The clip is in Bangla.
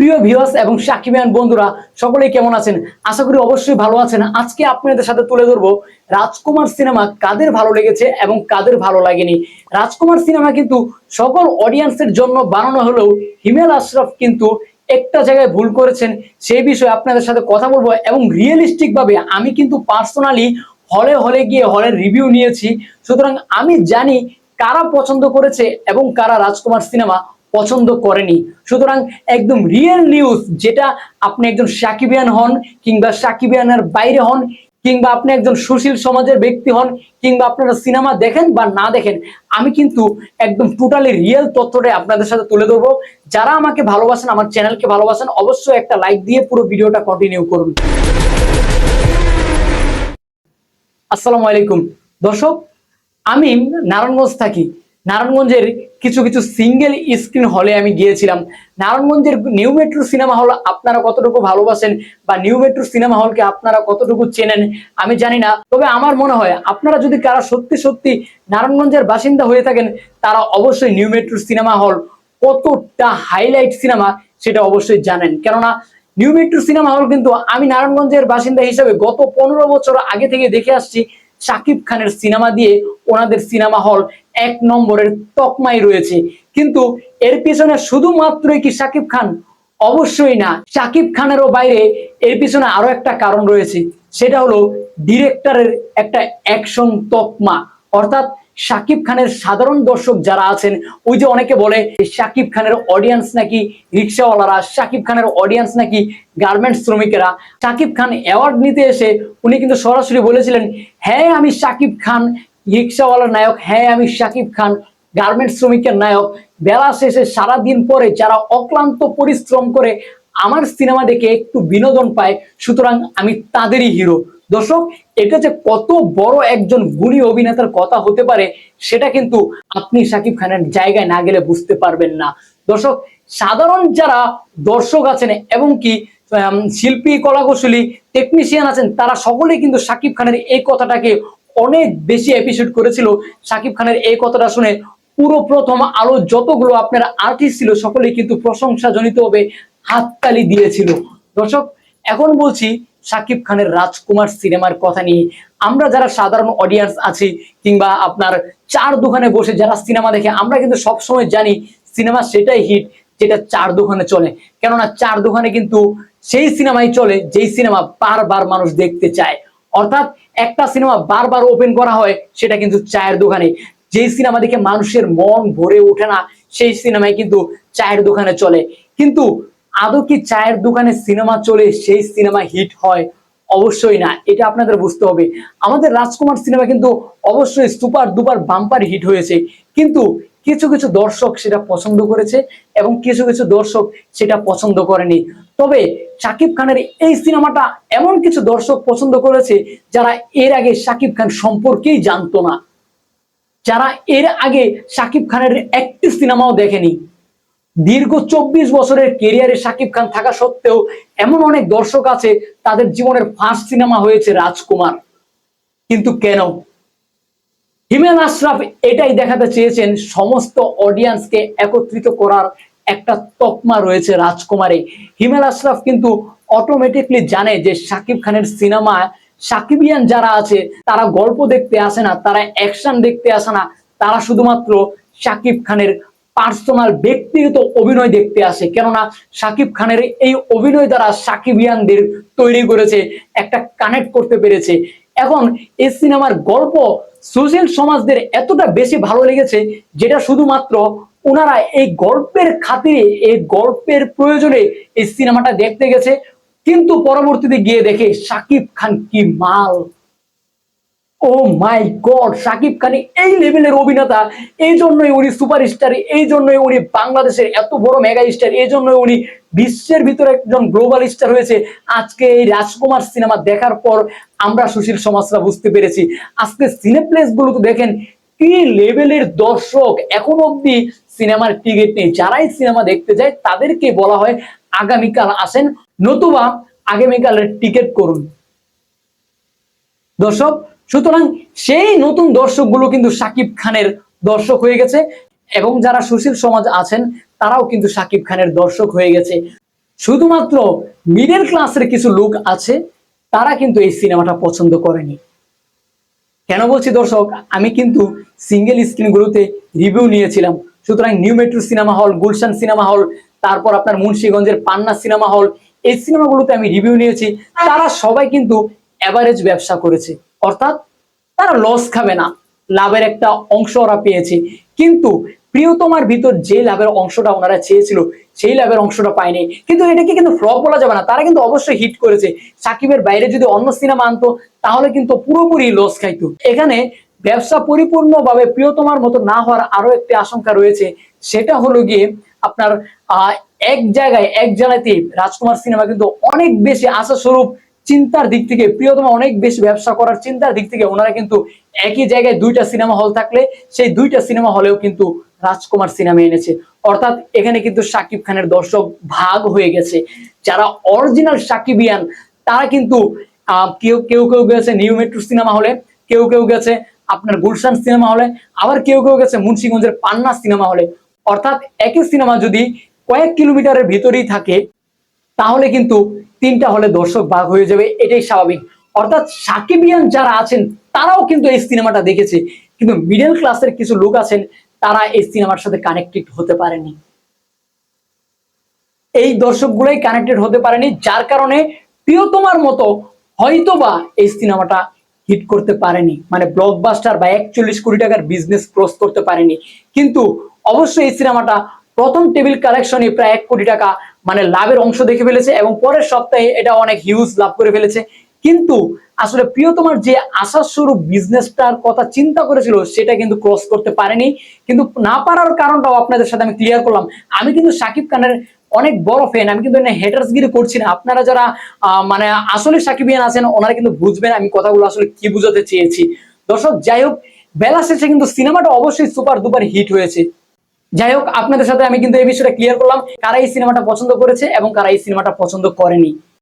প্রিয় ভিউয়ার্স এবং সাকিবিয়ান বন্ধুরা, সকলেই কেমন আছেন? আশা করি অবশ্যই ভালো আছেন। আজকে আপনাদের সাথে তুলে ধরবো রাজকুমার সিনেমা কাদের ভালো লেগেছে এবং কাদের ভালো লাগেনি। রাজকুমার সিনেমা কিন্তু সকল অডিয়েন্সের জন্য বানানো হলেও হিমেল আশরাফ কিন্তু একটা জায়গায় ভুল করেছেন, সেই বিষয়ে আপনাদের সাথে কথা বলব এবং রিয়েলিস্টিক ভাবে আমি কিন্তু পার্সোনালি হলে হলে গিয়ে হলের রিভিউ নিয়েছি। সুতরাং আমি জানি কারা পছন্দ করেছে এবং কারা রাজকুমার সিনেমা পছন্দ করেনি। সুতরাং একদম রিয়েল নিউজ যেটা আপনি একজন সাকিবিয়ান হন কিংবা সাকিবিয়ানের বাইরে হন, কিংবা আপনি একজন সুশীল সমাজের ব্যক্তি হন, কিংবা আপনারা সিনেমা দেখেন বা না দেখেন, আমি কিন্তু একদম টোটালি রিয়েল তথ্যটা আপনাদের সাথে তুলে ধরবো। যারা আমাকে ভালোবাসেন, আমার চ্যানেলকে ভালোবাসেন, অবশ্যই একটা লাইক দিয়ে পুরো ভিডিওটা কন্টিনিউ করুন। আসসালামু আলাইকুম। দর্শক, আমি নারায়ণগঞ্জ থাকি। নারায়ণগঞ্জের কিছু কিছু সিঙ্গেল স্ক্রিন হলে আমি গিয়েছিলাম। নারায়ণগঞ্জের নিউ মেট্রো সিনেমা হল আপনারা কতটুকু ভালোবাসেন বা নিউ মেট্রো সিনেমা হলকে আপনারা কতটুকু চেনেন, আমি জানি না। তবে আমার মনে হয় আপনারা যদি কারা সত্যি সত্যি নারায়ণগঞ্জের বাসিন্দা হয়ে থাকেন, তারা অবশ্যই নিউ মেট্রো সিনেমা হল কতটা হাইলাইট সিনেমা সেটা অবশ্যই জানেন। কেননা নিউ মেট্রো সিনেমা হল কিন্তু আমি নারায়ণগঞ্জের বাসিন্দা হিসেবে গত পনেরো বছর আগে থেকে দেখে আসছি শাকিব খানের সিনেমা দিয়ে ওনাদের সিনেমা হল এক নম্বরের তকমাই রয়েছে। কিন্তু এর পিছনে শুধুমাত্রই কি শাকিব খান? অবশ্যই না। শাকিব খানেরও বাইরে এর পিছনে আরও একটা কারণ রয়েছে। সেটা হলো ডিরেক্টরের একটা অ্যাকশন তকমা। অর্থাৎ শাকিব খানের সাধারণ দর্শক যারা আছেন, ওই যে অনেকে বলে শাকিব খানের অডিয়েন্স নাকি রিক্সাওয়ালারা শাকিব খানের অডিয়েন্স নাকি গার্মেন্টস শ্রমিকেরা। শাকিব খান অ্যাওয়ার্ড নিতে এসে উনি কিন্তু সরাসরি বলেছিলেন হ্যাঁ আমি শাকিব খান রিক্সাওয়ালার নায়ক হ্যাঁ আমি শাকিব খান গার্মেন্টস শ্রমিকের নায়ক। বেলা শেষে সারা দিন পরে যারা অক্লান্ত পরিশ্রম করে আমার সিনেমা দেখে একটু বিনোদন পায়, সুতরাং আমি তাদেরই হিরো দর্শক, এটা যে কত বড় একজন গুণী অভিনেতার কথা হতে পারে, সেটা কিন্তু আপনি শাকিব খানের জায়গায় না গেলে বুঝতে পারবেন না। দর্শক, সাধারণ যারা দর্শক আছেন এবং কি শিল্পী, কলাকুশলী টেকনিশিয়ান আছেন, তারা সকলেই কিন্তু শাকিব খানের এই কথাটাকে অনেক বেশি এপিসোড করেছিল। শাকিব খানের এই কথাটা শুনে পুরো প্রথম আলো যতগুলো আপনার আর্টিস্ট ছিল, সকলেই কিন্তু প্রশংসা জনিত ভাবে হাততালি দিয়েছিল। দর্শক, এখন বলছি শাকিব খানের রাজকুমার সিনেমার কথা নিয়ে। আমরা যারা সাধারণ অডিয়েন্স আছি কিংবা আপনার চার দোকানে বসে যারা সিনেমা দেখে, আমরা কিন্তু সবসময় জানি সিনেমা সেটাই হিট যেটা চার দোকানে চলে। কেননা চার দোকানে কিন্তু সেই সিনেমাই চলে, যেই সিনেমা বারবার মানুষ দেখতে চায়। অর্থাৎ একটা সিনেমা বারবার ওপেন করা হয়, সেটা কিন্তু চায়ের দোকানে। যেই সিনেমা দেখে মানুষের মন ভরে ওঠে না, সেই সিনেমায় কিন্তু চায়ের দোকানে চলে। কিন্তু আদৌ কি চায়ের দোকানে সিনেমা চলে, সেই সিনেমা হিট হয়? অবশ্যই না, এটা আপনাদের বুঝতে হবে। আমাদের রাজকুমার সিনেমা কিন্তু অবশ্যই সুপার দুপার বাম্পার হিট হয়েছে। কিন্তু কিছু কিছু দর্শক সেটা পছন্দ করেছে এবং কিছু কিছু দর্শক সেটা পছন্দ করেনি। তবে শাকিব খানের এই সিনেমাটা এমন কিছু দর্শক পছন্দ করেছে যারা এর আগে শাকিব খান সম্পর্কেই জানতো না। যারা এর আগে শাকিব খানের একটি সিনেমাও দেখেনি। দীর্ঘ চব্বিশ বছরের কেরিয়ারে শাকিব খান থাকা সত্ত্বেও এমন অনেক দর্শক আছে তাদের জীবনের ফার্স্ট সিনেমা হয়েছে রাজকুমার। কিন্তু কেন? হিমেল আশরাফ এটাই দেখাতে চেয়েছেন সমস্ত অডিয়েন্সকে একত্রিত করার একটা তকমা রয়েছে রাজকুমারে। হিমেল আশরাফ কিন্তু অটোমেটিকলি জানে যে সাকিব খানের সিনেমা সাকিবিয়ান যারা আছে, তারা গল্প দেখতে আসে না, তারা অ্যাকশন দেখতে আসে না। তারা শুধুমাত্র শাকিব খানের পার্সোনাল ব্যক্তিগত অভিনয় দেখতে আসে। কেননা শাকিব খানের এই অভিনয় দ্বারা সাকিবিয়ানদের তৈরি করেছে, একটা কানেক্ট করতে পেরেছে। এখন এই সিনেমার গল্প সোশ্যাল সমাজদের এতটা বেশি ভালো লেগেছে, যেটা শুধুমাত্র ওনারা এই গল্পের খাতিরে, এই গল্পের প্রয়োজনে এই সিনেমাটা দেখতে গেছে। কিন্তু পরবর্তীতে গিয়ে দেখে শাকিব খান কি মাল। ও মাই গড, শাকিব খান এই লেভেলের অভিনেতা। এই জন্যই উনি সুপারস্টার, এই জন্যই উনি বাংলাদেশের এত বড় মেগা স্টার এই জন্যই উনি বিশ্বের ভিতরে একজন গ্লোবাল স্টার হয়েছে। আজকে এই রাজকুমার সিনেমা দেখার পর আমরা সুশীল সমাজরা বুঝতে পেরেছি। আজকে সিনেপ্লেসগুলো তো দেখেন, কি লেভেলের দর্শক। এখন অব্দি সিনেমার টিকিট নেই। যারাই সিনেমা দেখতে যায়, তাদেরকে বলা হয় আগামীকাল আসেন, নতুবা আগামীকালের টিকিট করুন। দর্শক, সুতরাং সেই নতুন দর্শকগুলো কিন্তু সাকিব খানের দর্শক হয়ে গেছে এবং যারা সুশীল সমাজ আছেন, তারাও কিন্তু সাকিব খানের দর্শক হয়ে গেছে। শুধুমাত্র মিডল ক্লাসের কিছু লোক আছে, তারা কিন্তু এই সিনেমাটা পছন্দ করেনি। কেন বলছি দর্শক, আমি কিন্তু সিঙ্গেল স্ক্রিনগুলোতে রিভিউ নিয়েছিলাম। সুতরাং new metro cinema hall, Gulshan cinema hall, তারপর আপনার মুন্সিগঞ্জের পান্না সিনেমা হল, এই সিনেমাগুলোতে আমি রিভিউ নিয়েছি। তারা সবাই কিন্তু অ্যাভারেজ ব্যবসা করেছে। অর্থাৎ তারা লস খাবে না। লাভের একটা অংশ ওরা পেয়েছে। কিন্তু প্রিয়তমার ভিতর যে লাভের অংশটা ওনারা চেয়েছিল, সেই লাভের অংশটা পায়নি। কিন্তু এটাকে কিন্তু ফ্লপ বলা যাবে না। তারা কিন্তু অবশ্যই হিট করেছে। সাকিবের বাইরে যদি অন্য সিনেমা আনতো, তাহলে কিন্তু পুরোপুরি লস খাইতো। এখানে ব্যবসা পরিপূর্ণভাবে প্রিয়তমার মতো না হওয়ার আরও একটি আশঙ্কা রয়েছে। সেটা হলো গিয়ে আপনার এক জায়গায়, এক জায়গাতে রাজকুমার সিনেমা কিন্তু অনেক বেশি আশা স্বরূপ চিন্তার দিক থেকে, প্রিয়তমা অনেক বেশি ব্যবসা করার চিন্তার দিক থেকে ওনারা কিন্তু একই জায়গায় দুইটা সিনেমা হল থাকলে সেই দুইটা সিনেমা হলেও কিন্তু রাজকুমার সিনেমা এনেছে। অর্থাৎ এখানে কিন্তু সাকিব খানের দর্শক ভাগ হয়ে গেছে। যারা অরিজিনাল সাকিবিয়ান তারা কিন্তু কেউ কেউ কেউ গেছে নিউ মেট্রো সিনেমা হলে, কেউ কেউ গেছে আপনার গুলশান সিনেমা হলে, আবার কেউ কেউ গেছে মুন্সিগঞ্জের পান্না সিনেমা হলে। অর্থাৎ একই সিনেমা যদি কয়েক কিলোমিটারের ভিতরেই থাকে, তাহলে কিন্তু তিনটা হলে দর্শক ভাগ হয়ে যাবে, এটাই স্বাভাবিক। অর্থাৎ সাকিবিয়ান যারা আছেন, তারাও কিন্তু এই সিনেমাটা দেখেছে। কিন্তু মিডল ক্লাসের কিছু লোক আছেন, তারা এই সিনেমার সাথে কানেক্টেড হতে পারেনি। এই দর্শকগুলোই কানেক্টেড হতে পারেনি, যার কারণে প্রিয়তমার মতো হয়তোবা এই সিনেমাটা হিট করতে পারেনি মানে ব্লকবাস্টার বা একচল্লিশ কোটি টাকার বিজনেস ক্রস করতে পারেনি। কিন্তু অবশ্যই এই সিনেমাটা প্রথম টেবিল কালেকশনে প্রায় এক কোটি টাকা মানে লাভের অংশ দেখে ফেলেছে এবং পরের সপ্তাহে এটা অনেক হিউজ লাভ করে ফেলেছে। কিন্তু আসলে প্রিয়তমার যে আশার স্বরূপ বিজনেসটার কথা চিন্তা করেছিল, সেটা কিন্তু ক্রস করতে পারেনি। কিন্তু না পারার কারণটাও আপনাদের সাথে আমি ক্লিয়ার করলাম। আমি কিন্তু সাকিব খানের অনেক বড় ফ্যান আমি কিন্তু হেটার্স গিরি করছি না। আপনারা যারা মানে আসলে সাকিবিয়ান আছেন, ওনারা কিন্তু বুঝবেন আমি কথাগুলো আসলে কি বুঝাতে চেয়েছি। দর্শক, যাই হোক, বেলা শেষে কিন্তু সিনেমাটা অবশ্যই সুপার দুপার হিট হয়েছে। যাই হোক, আপনাদের সাথে আমি কিন্তু এই বিষয়টা ক্লিয়ার করলাম, কারা এই সিনেমাটা পছন্দ করেছে এবং কারা এই সিনেমাটা পছন্দ করেনি।